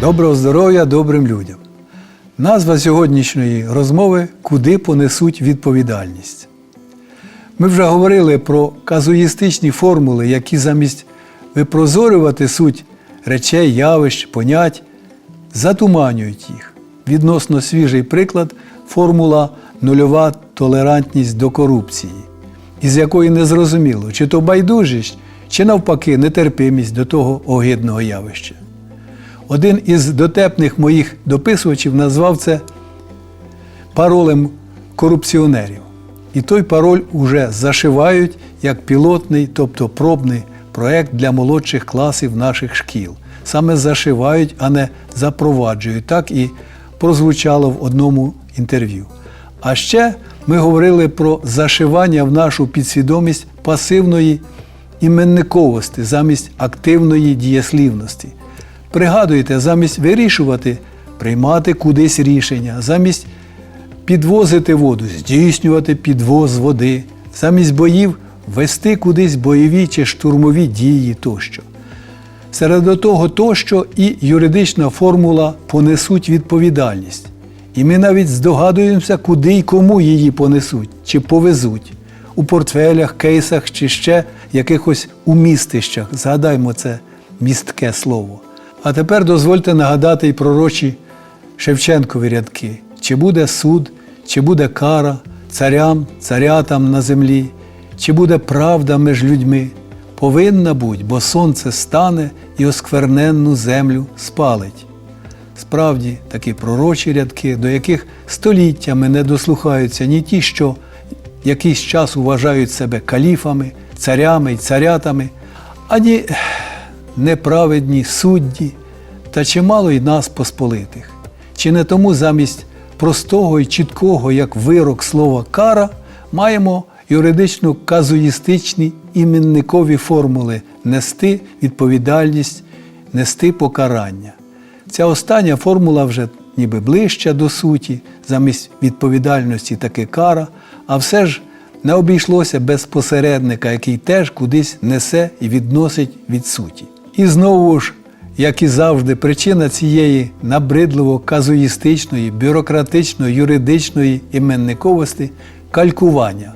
Доброго здоров'я добрим людям. Назва сьогоднішньої розмови Куди понесуть відповідальність. Ми вже говорили про казуїстичні формули, які замість випрозорювати суть речей, явищ, понять, затуманюють їх. Відносно свіжий приклад формула нульова толерантність до корупції, із якої не зрозуміло, чи то байдужість, чи навпаки нетерпимість до того огидного явища. Один із дотепних моїх дописувачів назвав це паролем корупціонерів. І той пароль уже зашивають як пілотний, тобто пробний проект для молодших класів наших шкіл. Саме зашивають, а не запроваджують. Так і прозвучало в одному інтерв'ю. А ще ми говорили про зашивання в нашу підсвідомість пасивної іменниковості замість активної дієслівності. Пригадуйте, замість вирішувати, приймати кудись рішення, замість підвозити воду, здійснювати підвоз води, замість боїв вести кудись бойові чи штурмові дії тощо. Серед того тощо і юридична формула понесуть відповідальність. І ми навіть здогадуємося, куди і кому її понесуть чи повезуть у портфелях, кейсах чи ще якихось умістищах. Згадаймо це містке слово. А тепер дозвольте нагадати й пророчі Шевченкові рядки: чи буде суд, чи буде кара царям, царятам на землі, чи буде правда між людьми. Повинна буть, бо сонце стане і оскверненну землю спалить. Справді, такі пророчі рядки, до яких століттями не дослухаються ні ті, що якийсь час вважають себе каліфами, царями й царятами, ані неправедні судді та чимало й нас посполитих. Чи не тому замість простого і чіткого, як вирок слова кара, маємо юридично казуїстичні іменникові формули нести відповідальність, нести покарання. Ця остання формула вже ніби ближча до суті, замість відповідальності таки кара, а все ж не обійшлося без посередника, який теж кудись несе і відносить від суті. І знову ж, як і завжди, причина цієї набридливо казуїстичної, бюрократичної, юридичної іменниковості калькування.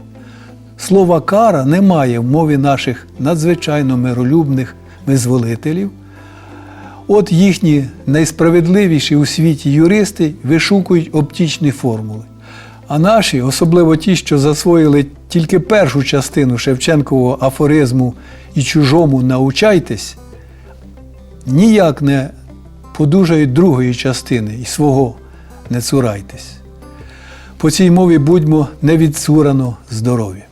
Слова кара немає в мові наших надзвичайно миролюбних визволителів. От їхні найсправедливіші у світі юристи вишукують оптічні формули. А наші, особливо ті, що засвоїли тільки першу частину Шевченкового афоризму і чужому научайтесь, ніяк не подужають другої частини і свого не цурайтесь. По цій мові будьмо невідцурано здорові.